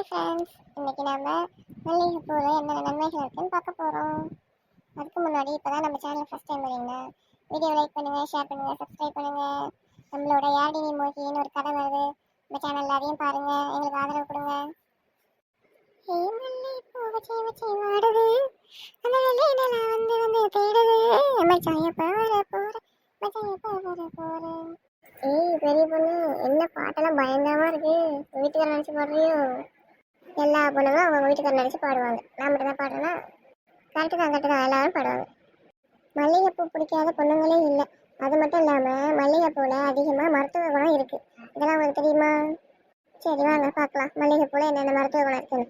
Hi friends இன்னைக்கு நம்ம மல்லிகைப்பூவில் என்னென்ன நன்மைகள் இருக்குதுன்னு பார்க்க போகிறோம் அதுக்கு முன்னாடி இப்போ தான் நம்ம சேனல் ஃபஸ்ட் டைம் வரீங்கன்னா வீடியோ லைக் பண்ணுங்கள் ஷேர் பண்ணுங்கள் சப்ஸ்கிரைப் பண்ணுங்கள் நம்மளோட யாழினி மோகின்னு ஒரு கதை வருது. நம்ம சேனல் அதையும் பாருங்கள் எங்களுக்கு ஆதரவு கொடுங்க. ஏ மல்லி பூவை வச்சே வாடுது. அந்த வெள்ளையில நான் வந்து வந்து தேடுது. மச்சான் எப்போ வர போகிறேன் மச்சான் எப்போ வர போகிறேன் ஏய் பெரிய பொண்ணு என்ன பாட்டெல்லாம் பயங்கரமா இருக்கு. வீட்டுக்கார நினைச்சு பாடுறியோ? எல்லா பொண்ணுங்களும் அவங்க வீட்டுக்கார நினச்சி பாடுவாங்க. நான் மட்டும் தான் பாடுறேன்னா கரெக்டு தான் கரெக்டு தான். எல்லாரும் பாடுவாங்க. மல்லிகைப்பூ பிடிக்காத பொண்ணுங்களே இல்லை. அது மட்டும் இல்லாமல் மல்லிகைப்பூவில் அதிகமாக மருத்துவ குணம் இருக்குது இதெல்லாம் உங்களுக்கு தெரியுமா? சரி வாங்க பார்க்கலாம். மல்லிகைப்பூவில் என்னென்ன மருத்துவ குணம் இருக்குன்னு.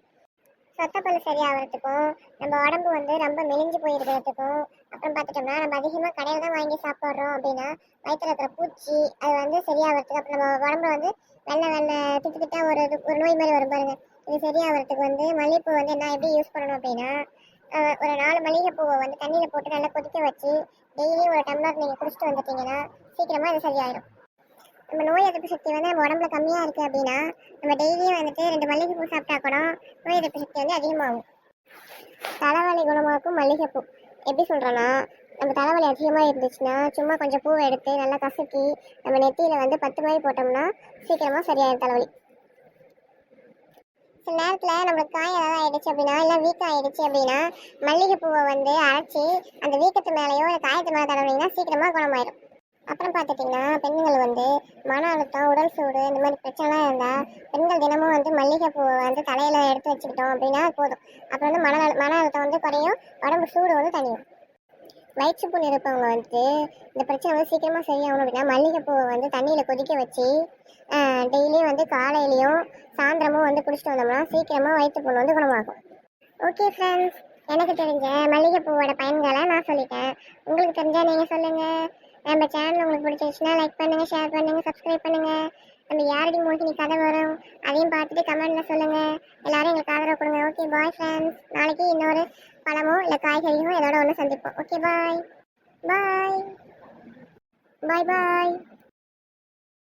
சொத்தப்பல் சரியாகிறதுக்கும் நம்ம உடம்பு வந்து ரொம்ப மெலிஞ்சு போயிருக்கிறதுக்கும் அப்புறம் பார்த்துட்டோம்னா நம்ம அதிகமாக கடையில் தான் வாங்கி சாப்பிட்றோம் அப்படின்னா வயிற்றில் இருக்கிற பூச்சி அது வந்து சரியாகிறதுக்கு அப்புறம் நம்ம உடம்புல வந்து வெள்ளை வெள்ளை திட்டு திட்டா ஒரு இது- ஒரு நோய் மாதிரி வரும் பாருங்கள் இது சரியாகிறதுக்கு வந்து மல்லிகைப்பூ வந்து நான் எப்படி யூஸ் பண்ணணும் அப்படின்னா ஒரு நாலு மல்லிகைப்பூவை வந்து தண்ணியில் போட்டு நல்லா கொதிக்க வச்சு டெய்லி ஒரு டம்ளர் நீங்கள் குடிச்சிட்டு வந்துட்டீங்கன்னா சீக்கிரமாக இது சரியாயிடும் நம்ம நோய் எதிர்ப்பு சக்தி வந்து நம்ம உடம்புல கம்மியாக இருக்குது அப்படின்னா நம்ம டெய்லியும் வந்துட்டு ரெண்டு மல்லிகைப்பூ சாப்பிட்டா கூட நோய் எதிர்ப்பு சக்தி வந்து அதிகமாகும். தலைவலி குணமாக்கும் மல்லிகைப்பூ. எப்படி சொல்கிறேன்னா நம்ம தலைவலி அதிகமாக இருந்துச்சுன்னா சும்மா கொஞ்சம் பூவை எடுத்து நல்லா கசக்கி நம்ம நெத்தியில் வந்து பத்து மாதிரி போட்டோம்னா சீக்கிரமாக சரியாயிடும் தலைவலி. சில நேரத்தில் நம்மளுக்கு காயம் ஏதாவது ஆயிடுச்சு அப்படின்னா இல்லை வீக்கம் ஆயிடுச்சு அப்படின்னா மல்லிகைப்பூவை வந்து அரைச்சி அந்த வீக்கத்து மேலேயோ இல்லை காயத்து மேலே தடவினீங்கன்னா சீக்கிரமாக குணமாயிடும் அப்புறம் பார்த்துட்டிங்கன்னா பெண்கள் வந்து மன அழுத்தம் உடல் சூடு இந்த மாதிரி பிரச்சனைலாம் இருந்தால் பெண்கள் தினமும் வந்து மல்லிகைப்பூவை வந்து தலையில் எடுத்து வச்சுக்கிட்டோம் அப்படின்னா போதும். அப்புறம் வந்து மன அழு- மன அழுத்தம் வந்து குறையும் உடம்பு சூடு வந்து தனியும் வயிற்றுப்புண் இருப்பவங்க வந்து இந்த பிரச்சனை வந்து சீக்கிரமாக சரியாகணும் அப்படின்னா மல்லிகைப்பூவை வந்து தண்ணியில் கொதிக்க வச்சு டெய்லியும் வந்து காலையிலையும் சாயந்தரமும் வந்து குடிச்சிட்டு வந்தோம்னா சீக்கிரமாக வயிற்றுப்புண் வந்து குணமாகும். ஓகே ஃப்ரெண்ட்ஸ் எனக்கு தெரிஞ்ச மல்லிகைப்பூவோட பயன்களை நான் சொல்லிட்டேன். உங்களுக்கு தெரிஞ்சால் நீங்கள் சொல்லுங்கள் நம்ம சேனல் உங்களுக்கு பிடிச்சிருச்சுன்னா லைக் பண்ணுங்கள் ஷேர் பண்ணுங்கள் சப்ஸ்கிரைப் பண்ணுங்கள் நம்ம யாரடி மோகினி கதை வரும்? அதையும் பார்த்துட்டு கமெண்ட்ல சொல்லுங்க. எல்லாரும் எங்களுக்கு ஆதரவு கொடுங்க. ஓகே பாய் ஃப்ரெண்ட்ஸ் நாளைக்கு இன்னொரு பழமோ இல்லை காய்கறியோ இதோட ஒன்று சந்திப்போம். ஓகே பாய் பாய் பாய் பாய்